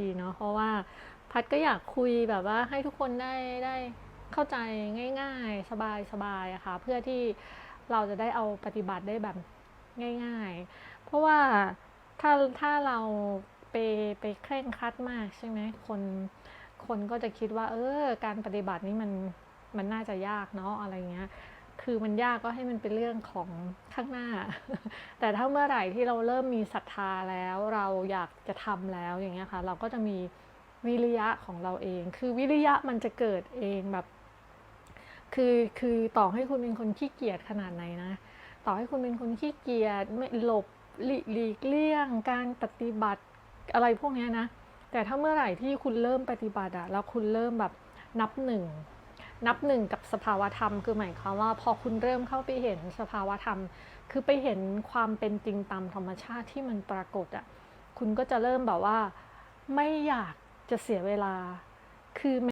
ดีเนาะเพราะว่าพัดก็อยากคุยแบบว่าให้ทุกคนได้ได้เข้าใจง่าย ๆ สบายๆอะค่ะเพื่อที่เราจะได้เอาปฏิบัติได้แบบง่าย ๆ เพราะว่าถ้าถ้าเราไปไปเคร่งครัดมากใช่ไหมคนคนก็จะคิดว่า เออการปฏิบัตินี้มันมันน่าจะยากเนาะอะไรเงี้ย คือมันยากก็ให้มันเป็นเรื่องของข้างหน้า แต่ถ้าเมื่อไหร่ที่เราเริ่มมีศรัทธาแล้ว เราอยากจะทำแล้วอย่างเงี้ยค่ะ เราก็จะมีวิริยะของเราเอง คือวิริยะมันจะเกิดเองแบบ คือคือต่อให้คุณเป็นคนขี้เกียจขนาดไหนนะ ต่อให้คุณเป็นคนขี้เกียจไม่หลบหลีหลีกเลี่ยง การปฏิบัติอะไรพวกนี้นะ แต่ถ้าเมื่อไหร่ที่คุณเริ่มปฏิบัติอะแล้วคุณเริ่มแบบนับหนึ่ง นับหนึ่งกับสภาวธรรม คือหมายความว่าพอคุณเริ่มเข้าไปเห็นสภาวธรรม คือไปเห็นความเป็นจริงตามธรรมชาติที่มันปรากฏอะคุณก็จะเริ่มแบบว่าไม่อยากจะเสียเวลาคือ